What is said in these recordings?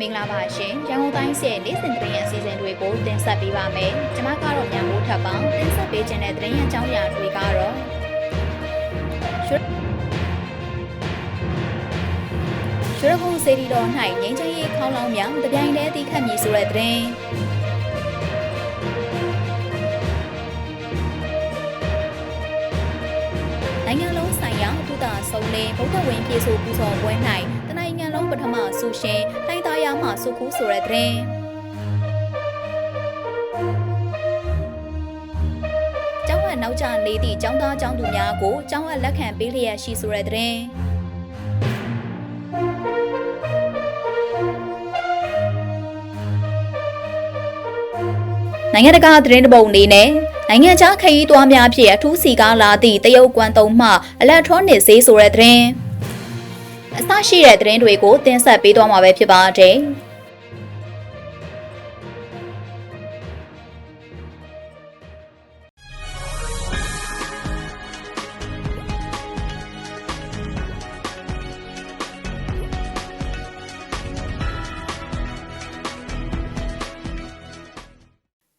မင်္ဂလာပါရှင်ရန်ကုန်တိုင်းရဲ့နေ့စဉ်သတင်းရအစီအစဉ်တွေကိုတင်ဆက်ပေးပါမယ်ကျွန်မကတော့ညမိုးထပ်ပေါင်းတင်ဆက်ပေးခြင်းတဲ့သတင်းရအကြောင်းအရာတွေကတော့ရွှေရွှေရခုံစေတီတော်၌ငင်းချရေးခေါင်းလောင်းမြောင်တပြိုင်တည်းတိခတ်မြည်ဆိုတဲ့သတင်းနိုင်ငံလုံးဆိုင်ရာသုတဆုံးလင်းဗုဒ္ဓဝင်ပြေဆိုပူဇော်ပွဲ၌တနိုင်ငံလုံး ပထမဆူရှင်ထိုင်းသားရမှစုခုဆိုတဲ့သတင်းကျောင်းဝနောက်ကျနေသည့်ကျောင်းသားကျောင်းသူများကိုကျောင်းဝလက်ခံပေးလျက်ရှိဆိုတဲ့သတင်းနိုင်ငံတကာသတင်းတပုတ်အနေနဲ့နိုင်ငံခြားခရီးသွားများဖြင့်အထူးစီကားလာသည့်တရုတ်ကွမ်တုံမှအလက်ထရောနစ်ဈေးဆိုတဲ့သတင်း အစရှိတဲ့သတင်းတွေကိုတင်ဆက်ပေးသွားမှာပဲဖြစ်ပါတယ်။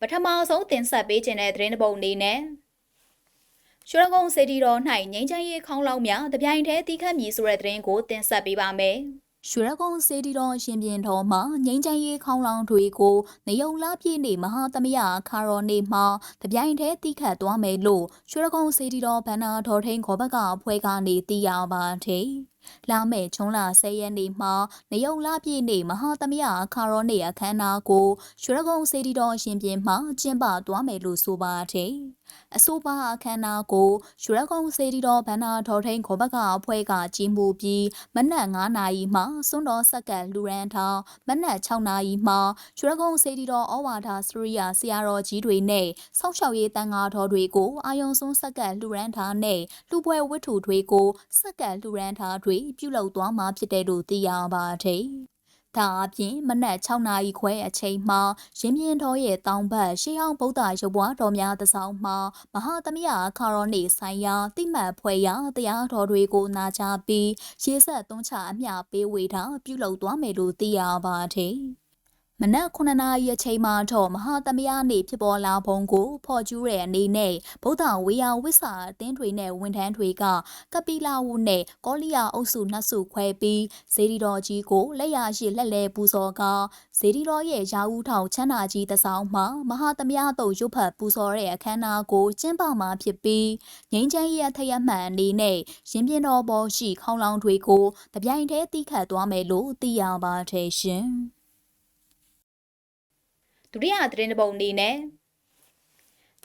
ပထမဆုံးတင်ဆက်ပေးခြင်းတဲ့သတင်းတစ်ပုဒ်အနေနဲ့ ရွှေရကုန်းစေတီတော်၌ငိမ့်ချမ်းရေးခေါင်းလောင်းများတပြိုင်တည်းတီးခတ်မြည်ဆိုတဲ့သတင်းကိုတင်ဆက်ပေးပါမယ်။ရွှေရကုန်းစေတီတော်ရှင်ပြင်တော်မှာငိမ့်ချမ်းရေးခေါင်းလောင်းတွေကိုနေုံလာပြည့်နေမဟာသမယခါရော်နေမှာတပြိုင်တည်းတီးခတ်သွားမယ်လို့ရွှေရကုန်းစေတီတော်ဗန္နာတော်ထိန်ခေါ်ဘက်ကအဖွဲ့ကနေသိရပါတယ်။ လာမယ့်ဂျွန်လ10ရက်နေ့မှာနေုံလာပြည့်နေ့မဟာသမယအခါရောနေအခမ်းအနားကိုရွှေရကုန်းစေတီတော်ရှင်ပြင်မှာကျင်းပသွားမယ်လို့ဆိုပါတယ်။အဆိုပါအခမ်းအနားကိုရွှေရကုန်းစေတီတော်ဗန္နာတော်ထိန်ခေါ်ဘက်ကအဖွဲ့ကကြီးမှုပြီးမနက်9နာရီမှစွန်းတော်ဆက်ကလူရန်ထောင်မနက်6နာရီမှရွှေရကုန်းစေတီတော်ဩဝါဒစရိယာဆရာတော်ကြီးတွေနဲ့ဆောက်ရှောက်ရေးတန်ဃာတော်တွေကိုအာယုံစွန်းဆက်ကလူရန်ထားနဲ့လူပွဲဝတ္ထုတွေကိုဆက်ကလူရန်ထားတွေပြုလုပ်သွားမှာဖြစ်တယ်လို့သိရပါတယ်။ဒါအပြင်မနက်6နာရီခွဲအချိန်မှာရင်းမြင့်တော်ရဲ့တောင်ဘက်ရှေးဟောင်းဗုဒ္ဓရုပ်ပွားတော်များသဆောင်မှာမဟာသမယခါရောနေဆိုင်ရာတိမှတ်ဖွဲ့ရာတရားတော်တွေကိုနာကြားပြီးရေဆက်သွန်းချအမျှပေးဝေတာပြုလုပ်သွားမယ်လို့သိရပါတယ်။ မနက်9နာရီအချိန်မှာတော့မဟာသမယနေဖြစ်ပေါ်လာပုံကိုဖော်ကျူးတဲ့အနေနဲ့ဗုဒ္ဓဝေယဝိစာအသင်းတွေနဲ့ဝန်ထမ်းတွေကကပိလာဝုနဲ့ကောလိယာအုပ်စုနှစ်စုခွဲပြီးဇေဒီတော်ကြီးကိုလက်ရရှိလက်လဲပူဇော်ကဇေဒီတော်ရဲ့ရာဦးထောင်ချမ်းသာကြီးတစောင်းမှာမဟာသမယတို့ရုပ်ဖတ်ပူဇော်တဲ့အခမ်းအနားကိုကျင်းပမှာဖြစ်ပြီးငိမ့်ချမ်းရဲ့ထရက်မှန်အနေနဲ့ရင်ပြင်းတော်ပေါ်ရှိခေါင်းလောင်းတွေကိုတပြိုင်တည်းတိခတ်သွားမယ်လို့သိရပါတယ်ရှင်။ ဒုတိယသတင်းတစ်ပုဒ်အနေနဲ့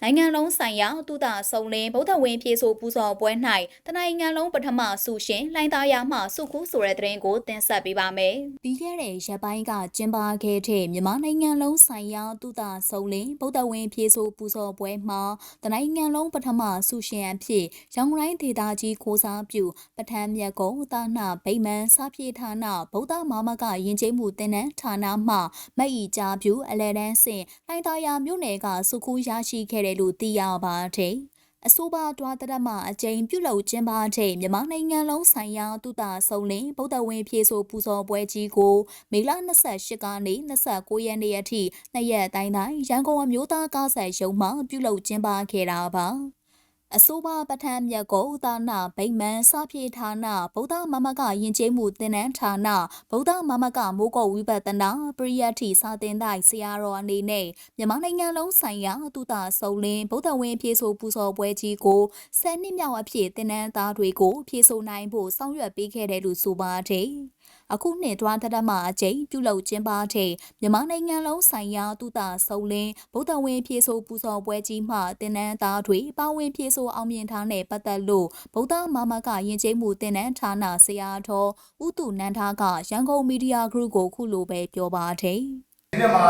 နိုင်ငံလုံးဆိုင်ရာတုဒဆုံလင်းဗုဒ္ဓဝင်ပြေဆိုပူဇော်ပွဲ၌တနိုင်ငံလုံးပထမဆုရှင်လိုင်းသားရမှစုခုဆိုတဲ့သတင်းကိုတင်ဆက်ပေးပါမယ်။ပြီးခဲ့တဲ့ရက်ပိုင်းကကျင်းပခဲ့တဲ့မြန်မာနိုင်ငံလုံးဆိုင်ရာတုဒဆုံလင်းဗုဒ္ဓဝင်ပြေဆိုပူဇော်ပွဲမှာတနိုင်ငံလုံးပထမဆုရှင်အဖြစ်ရောင်ရိုင်းဒေတာကြီးကိုစားပြုပထမမြတ်ကုံသာနာဗိမ္မာန်စာပြေဌာနဗုဒ္ဓမာမကယဉ်ကျေးမှုတင်နန်းဌာနမှမက်ဤကြပြုအလဲတန်းစင်လိုင်းသားရမြို့နယ်ကစုခုရရှိခဲ့တယ်လို့သိရပါတယ်။အဆိုပါတွားတရမအကျိန်ပြုလုပ်ကျင်းပတဲ့မြန်မာနိုင်ငံလုံးဆိုင်ရာတုတဆုံလင်ဗုဒ္ဓဝင်ဖြည့်ဆိုပူဇော်ပွဲကြီးကိုမေလ28ကနေ29ရက်နေ့အထိနှစ်ရက်တိုင်းတိုင်းရန်ကုန်အမျိုးသားကားဆိုင်ရုံမှပြုလုပ်ကျင်းပခဲ့တာပါ။ အဆိုပါပဋ္ဌာန်းမြတ်ကိုသာနာဗိမ္မာန်စပြေဌာနဗုဒ္ဓမမကယဉ်ကျေးမှုသင်တန်းဌာနဗုဒ္ဓမမကမိုးကုတ်ဝိပဿနာပရိယတ်ထိစာသင်တိုင်းဆရာတော်အနေနဲ့မြန်မာနိုင်ငံလုံးဆိုင်ရာတုတဆုံလင်းဗုဒ္ဓဝင်ပြေဆိုပူဇော်ပွဲကြီးကို10နှစ်မြောက်အဖြစ်သင်တန်းသားတွေကိုပြေဆိုနိုင်ဖို့ဆောင်ရွက်ပေးခဲ့တယ်လို့ဆိုပါတယ်။ အခုနှစ်တွားတရမအကျိန်ပြုလုပ်ကျင်းပတဲ့မြန်မာနိုင်ငံလုံးဆိုင်ရာတုတဆုံလင်းဗုဒ္ဓဝင်ပြေဆိုပူဇော်ပွဲကြီးမှတင်နန်းသားတွေပါဝင်ပြေဆိုအောင်မြင်ထားတဲ့ပတ်သက်လို့ဗုဒ္ဓမာမကယဉ်ကျေးမှုတင်နန်းဌာနဆရာတော်ဥတုနန္ဒာကရန်ကုန်မီဒီယာဂရုကိုခုလိုပဲပြောပါတယ်ဒီနေ့မှာ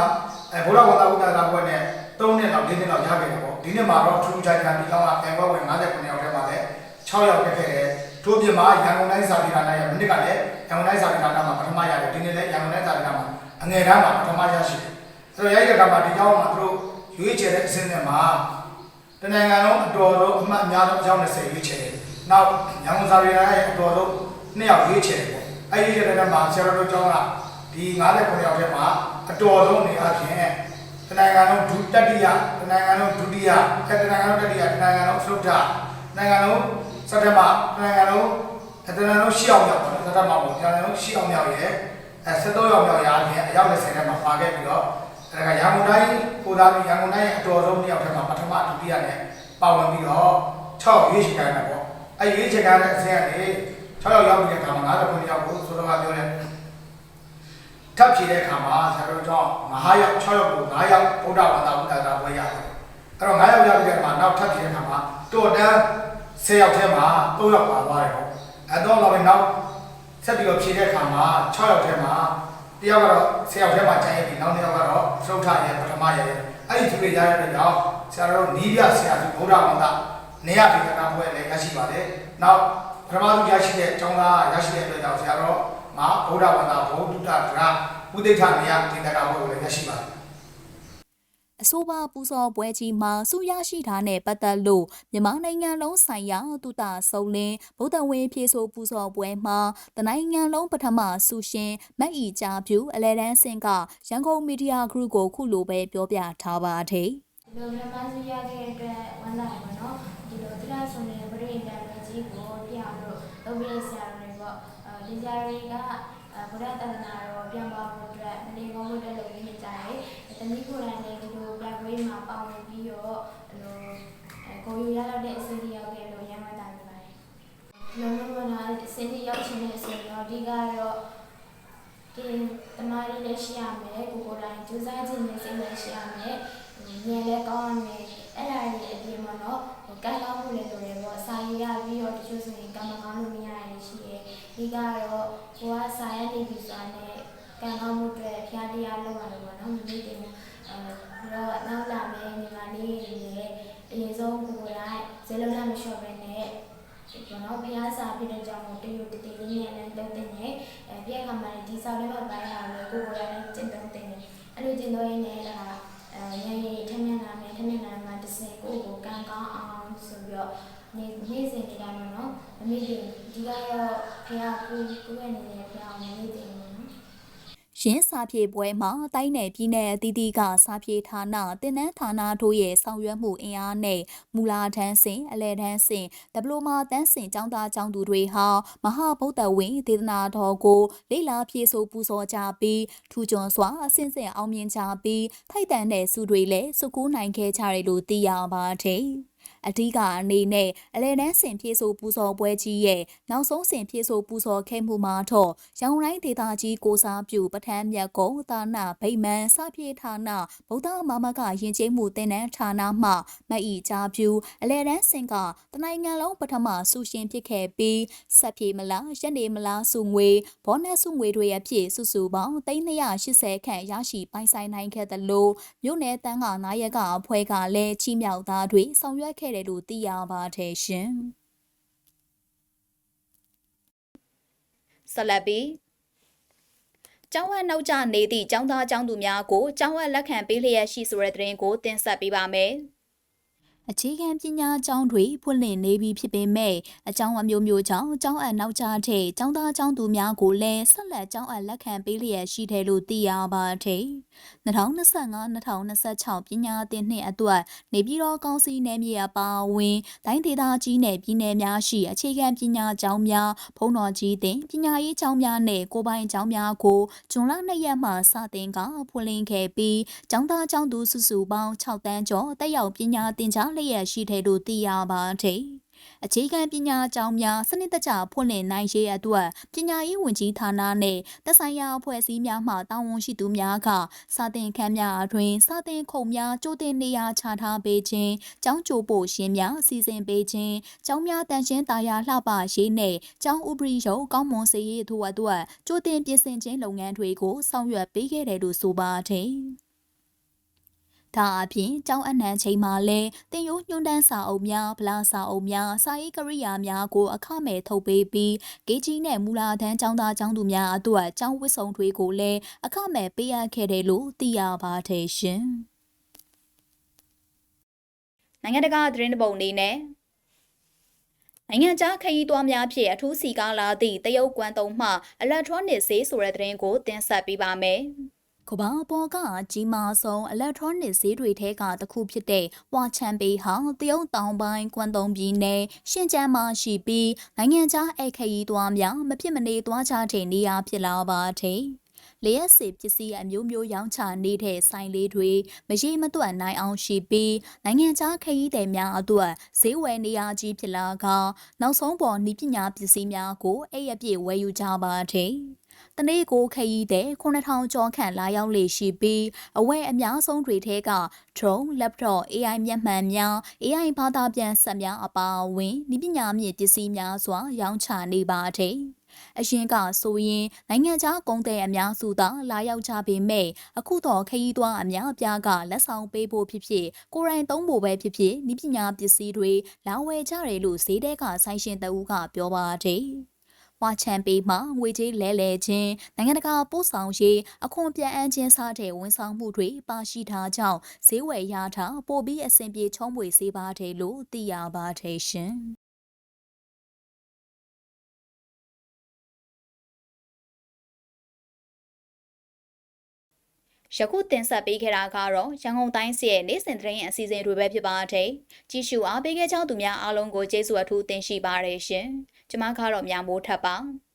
အဲဘုရားဝတ္တဝတ္တကဘွဲ့နဲ့3နှစ်လောက်4နှစ်လောက်ရခဲ့တယ်ပေါ့ဒီနေ့မှာတော့ထူးခြားခြားဒီကောင်ကပြန်ဘွဲ့ဝင်59ယောက်ထဲမှာလည်း6ယောက်တက်ခဲ့တယ် ထို့ပြင်မှာရန်ကုန်တိုင်းစာပေဌာနရဲ့မိနစ်ကလည်းရန်ကုန်တိုင်းစာပေဌာနမှာပထမရတယ်ဒီနေ့လည်းရန်ကုန်တိုင်းစာပေဌာနမှာအငယ်တန်းမှာပထမရရှိတယ်ဆိုတော့ရိုက်တဲ့အခါမှာဒီကြောင်းမှာသူတို့ရွေးချယ်တဲ့အစင်းနဲ့မှာတနိုင်ငံလုံးအတော်ဆုံးအမှတ်အများဆုံးအကြောင်း20ရွေးချယ်တယ်နောက်ရန်ကုန်စာပေဌာနရဲ့အတော်ဆုံးနှစ်ယောက်ရွေးချယ်တယ်ပေါ့အဲ့ဒီရက်ထဲမှာဆရာတော်ကျောင်းကဒီဒီ59ယောက်ထဲမှာအတော်ဆုံးနေအချင်းတနိုင်ငံလုံးဒုတတိယတနိုင်ငံလုံးဒုတိယတနိုင်ငံလုံးတတိယတနိုင်ငံလုံးသုဒ္ဓနိုင်ငံလုံး စတ္တမတနိုင်ငံလုံးတနိုင်ငံလုံးရှစ်အောင်မြောက်ပေါ့စတ္တမပေါ့တနိုင်ငံလုံးရှစ်အောင်မြောက်ရဲ့အဲ73ရောက်မြောက်ရာအပြင်အယောက်20ထဲမှာပါခဲ့ပြီးတော့အဲဒါကရန်ကုန်တိုင်းကိုသားပြီးရန်ကုန်တိုင်းရဲ့အတော်ဆုံးနှစ်ယောက်ထဲမှာပထမဒုတိယနဲ့ပါဝင်ပြီးတော့6ရွေးချယ်ခံတာပေါ့အဲရွေးချယ်ခံတဲ့အဆင့်ကနေ6ယောက်ရောက်ပြီးတဲ့အခါမှာ59ယောက်ကိုဆိုတော့ကပြောတယ်ထပ်ဖြည့်တဲ့အခါမှာဆရာတို့ကြောင့်9ယောက်6ယောက်ကို9ယောက်ဗုဒ္ဓဘာသာဘုရားသာပွဲရတယ်အဲ့တော့9ယောက်ရောက်ပြီးတဲ့အခါမှာနောက်ထပ်ဖြည့်တဲ့အခါမှာတော်တန်း 10ယောက်ထဲမှာ3ယောက်ပါသွားတယ်ပေါ့အဲ့တော့တော့နောက်ဆက်ပြီးတော့ဖြည့်တဲ့အခါမှာ6ယောက်ထဲမှာတယောက်ကတော့10ယောက်ထဲမှာကျန်ရပြီနောက်တစ်ယောက်ကတော့သုထရဲ့ပထမရဲ့အဲ့ဒီသူတွေရတဲ့အတွက်ကြောင့်ဆရာတို့နီးပြဆရာသူဗုဒ္ဓဘာသာနေရဒေသနာပွဲလည်းရရှိပါတယ်နောက်ပထမဆုံးရရှိတဲ့အကြောင်းသားရရှိတဲ့အတွက်ကြောင့်ဆရာတော်မှာဗုဒ္ဓဘာသာဘုဒ္ဓတရဥဒိဋ္ဌနေရဒေသနာပွဲကိုလည်းရရှိပါတယ် အဆိုပါပူဇော်ပွဲကြီးမှာစုရရှိတာနဲ့ပတ်သက်လို့မြန်မာနိုင်ငံလုံးဆိုင်ရာတုတဆုံလင်းဗုဒ္ဓဝင်းပြေဆိုပူဇော်ပွဲမှာတနိုင်ငံလုံးပထမဆုရှင်မက်အီကြပြူအလဲတန်းစင်ကရန်ကုန်မီဒီယာဂရုကိုခုလိုပဲပြောပြထားပါတယ်ဒီလိုမြန်မာစီရခဲ့တဲ့အတွက်ဝမ်းသာတယ်ပေါ့နော်ဒီလိုတိရဆုံတဲ့ပရိသတ်တွေကြီးကိုပြအောင်လို့လုပ်ပြဆရာတွေပေါ့အဲဒီဆရာတွေကဗုဒ္ဓတဏ္ဍာတော်ပြန်ပါဖို့အတွက်မနေကောင်းလို့တက်လုပ်နေကြတယ် တနည်းကိုယ်တိုင်လည်းဒီလိုပြပွဲမှာပါဝင်ပြီးတော့ဒီလိုကိုယူရတော့တဲ့အစီအစဉ်ရောက်ခဲ့လို့ရမ်းမတာနေပါတယ်ဒီလိုမျိုးကတော့အစီအစဉ်ရောက်ခြင်းနဲ့အစီအစဉ်တော့အဓိကတော့ဒီတမားလေးလည်းရှိရမယ်ကိုကိုယ်တိုင်ကြိုးစားခြင်းနဲ့စိတ်လည်းရှိရမယ်ဉာဏ်လည်းကောင်းရမယ်အဲ့ဒါကြီးအပြင်မှာတော့ကံကောင်းမှုလည်းလိုတယ်ပေါ့စာရေးရပြီးတော့တချို့ဆိုရင်ကံမကောင်းလို့မရရင်ရှိတယ်ဒီကတော့ကိုကစာရနေပြီဆိုတာနဲ့ ကံကောင်းမှုတွေဖျားတရားလုပ်ရတယ်ပေါ့နော်မနေ့တင်အဲပြီးတော့နောက်လာမယ့်ညီမလေးတွေလည်းအရင်ဆုံးကိုယ်တိုင်ဇေလုံးလာမလျှော့ပဲနဲ့ကျွန်တော်ဖျားစာဖြစ်တဲ့ကြောင့်မို့တရုတ်တတိလေးနဲ့လည်းလုပ်တင်နေအဲပြည့်ခါမှာဒီစာလေးမှာပိုင်းလာလို့ကိုယ်ကိုယ်တိုင်ကျင့်သုံးတင်နေအဲ့လိုကျင့်သုံးရင်းနဲ့ဒါအဲရရထမျက်နှာနဲ့ထမျက်နှာမှာတစ်စင်ကိုကိုကံကောင်းအောင်ဆိုပြီးတော့နေနေစဉ်နေတိုင်းမှာနော်မမေ့တင်ဒီကတော့ဖះကူကူရဲ့နေနေဖះအောင်မမေ့တင်ဘူးနော် ရင်းစာပြေပွဲမှာတိုင်းနယ်ပြည်နယ်အသီးသီးကစာပြေဌာနတင်နန်းဌာနတို့ရဲ့ဆောင်ရွက်မှုအင်အားနဲ့မူလာထန်းစင်အလဲထန်းစင်ဒပလိုမာတန်းစင်ចောင်းသားចောင်းသူတွေဟာမဟာဗုဒ္ဓဝင်းဒေသနာတော်ကိုလေ့လာပြေဆိုပူဇော်ကြပြီးထူးချွန်စွာအဆင့်ဆင့်အောင်မြင်ကြပြီးထိုက်တန်တဲ့စုတွေလည်းစုကူးနိုင်ခဲ့ကြတယ်လို့သိရပါတယ်။ အဓိကအနေနဲ့အလဲတန်းစင်ပြေဆိုပူဇော်ပွဲကြီးရဲ့နောက်ဆုံးစင်ပြေဆိုပူဇော်ခဲ့မှုမှာတော့ရောင်တိုင်းဒေသကြီးကိုစားပြုပထမ်းမြတ်ကုံသာနာဗိမန်စပြေဌာနဗုဒ္ဓမာမကယဉ်ကျေးမှုတင်နန်းဌာနမှမအီချာပြူအလဲတန်းစင်ကတနိုင်ငံလုံးပထမဆုရှင်ဖြစ်ခဲ့ပြီးဆက်ပြေမလားရက်နေမလားစုငွေဘောနက်စုငွေတွေအဖြစ်စုစုပေါင်း380ခန့်ရရှိပိုင်ဆိုင်နိုင်ခဲ့သလိုမြို့နယ်တန်းကနာယကအဖွဲ့ကလည်းချီးမြှောက်သားတွေဆောင်ရွက်ခဲ့တယ်လို့သိရပါတယ်ရှင်ဆက်လက်ပြီးကျောင်းဝက်နောက်ကျနေသည့်ကျောင်းသားကျောင်းသူများကိုကျောင်းဝက်လက်ခံပေးလျက်ရှိဆိုတဲ့သတင်းကိုတင်ဆက်ပေးပါမယ်။ အခြေခံပညာကျောင်းတွေဖွင့်လှစ်နေပြီဖြစ်ပေမဲ့အကြောင်းအမျိုးမျိုးကြောင့်ကျောင်းအပ်နောက်ကျတဲ့ကျောင်းသားကျောင်းသူများကိုလည်းဆက်လက်ကျောင်းအပ်လက်ခံပေးလျက်ရှိတယ်လို့သိရပါတယ်။2025-2026ပညာသင်နှစ်အတွက်နေပြည်တော်ကောင်စီနယ်မြေအပါအဝင်တိုင်းဒေသကြီးနယ်ပြည်နယ်များရှိအခြေခံပညာကျောင်းများဘုံတော်ကြီးတင်ပညာရေးကျောင်းများနဲ့ကိုယ်ပိုင်ကျောင်းများကိုဇွန်လ2ရက်မှစတင်ကဖွင့်လှစ်ခဲ့ပြီးကျောင်းသားကျောင်းသူစုစုပေါင်း6တန်းကျော်တက်ရောက်ပညာသင်ကြားလျက်ရှိတယ်လို့သိရပါတယ်။အခြေခံပညာကျောင်းများစနစ်တကျဖွင့်လှစ်နိုင်ရေးအတွက်ပညာရေးဝန်ကြီးဌာနနဲ့သက်ဆိုင်ရာအဖွဲ့အစည်းများမှတာဝန်ရှိသူများကစာသင်ခန်းများအတွင်းစာသင်ခုံများကြိုတင်နေရာချထားပေးခြင်းကျောင်းကြိုပို့ရှင်များစီစဉ်ပေးခြင်းကျောင်းများတန်ရှင်းတာယာလှပရေးနဲ့ကျောင်းဥပဒေရုံကောင်းမွန်စေရေးထို့အတွက်ကြိုတင်ပြင်ဆင်ခြင်းလုပ်ငန်းတွေကိုဆောင်ရွက်ပေးခဲ့တယ်လို့ဆိုပါတယ်။ ဒါအပြင်ကျောင်းအနှံချိန်မှာလဲတင်ယိုးညွန်းတန်းစာအုပ်များဗလာစာအုပ်များစာရေးကရိယာများကိုအခမဲ့ထုတ်ပေးပြီးဂေကြီးနဲ့မူလာတန်းကျောင်းသားကျောင်းသူများအတွက်ကျောင်းဝတ်စုံတွေကိုလည်းအခမဲ့ပေးအပ်ခဲ့တယ်လို့သိရပါတယ်ရှင်။နိုင်ငံတကာသတင်းတပုတ်အနေနဲ့နိုင်ငံခြားခရီးသွားများဖြင့်အထူးစီကားလာသည့်တရုတ်ကွမ်တုံမှ electronic ဈေးဆိုတဲ့သတင်းကိုတင်ဆက်ပေးပါမယ်။ ကမ္ဘာပေါ်ကကြီးမားဆုံး electronic ဈေးတွေထဲကတစ်ခုဖြစ်တဲ့ဝါချန်ပေဟာတရုတ်တောင်ပိုင်းကွမ်တုံပြည်နယ်ရှင်ကျန်းမှာရှိပြီးနိုင်ငံခြားအခရီးသွားများမဖြစ်မနေသွားကြတဲ့နေရာဖြစ်လာပါတဲ့။လျက်စစ်ပစ္စည်းအမျိုးမျိုးရောင်းချနေတဲ့ဆိုင်လေးတွေမရေမတွက်နိုင်အောင်ရှိပြီးနိုင်ငံခြားခရီးသည်များအတွက်ဈေးဝယ်နေရာကြီးဖြစ်လာကနောက်ဆုံးပေါ်ဤပညာပစ္စည်းများကိုအဲ့ရပြည့်ဝယ်ယူကြပါတဲ့ တနေ့ကိုခရီးတဲ့9000ကျော်ခန့်လာရောက်လေရှိပြီးအဝယ်အများဆုံးတွေထဲက drone, laptop, AI မျက်မှန်များ AI ဘာသာပြန်စက်များအပါအဝင်ဤပညာမြင့်ပစ္စည်းများစွာ ရောင်းချနေပါတဲ့အရင်ကဆိုရင်နိုင်ငံခြားကုန်သည်အများစုသာလာရောက်ကြပေမဲ့အခုတော့ခရီးသွားအများအပြားကလက်ဆောင်ပေးဖို့ဖြစ်ဖြစ်ကိုယ်တိုင်သုံးဖို့ပဲဖြစ်ဖြစ်ဤပညာပစ္စည်းတွေလာဝယ်ကြတယ်လို့ဈေးတဲကဆိုင်ရှင်တအူးကပြောပါတယ်။ ဝါချန်ပေမှာငွေကြေးလဲလှယ်ခြင်းနိုင်ငံတကာပို့ဆောင်ရေးအခွန်ပြန်အန်းခြင်းစတဲ့ဝန်ဆောင်မှုတွေပါရှိထားကြောင်းဈေးဝယ်ရတာပိုပြီးအဆင်ပြေချုံးပွေစေပါတယ်လို့သိရပါတယ်ရှင်။ယခုတင်ဆက်ပေးခဲ့တာကတော့ရန်ကုန်တိုင်းစီရဲ့နေ့စဉ်သတင်းအစီအစဉ်တွေပဲဖြစ်ပါတယ်။ကြည့်ရှုအားပေးခဲ့ကြသူများအားလုံးကိုကျေးဇူးအထူးတင်ရှိပါတယ်ရှင်။ ကျွန်မကတော့မြမိုးထပ်ပါ။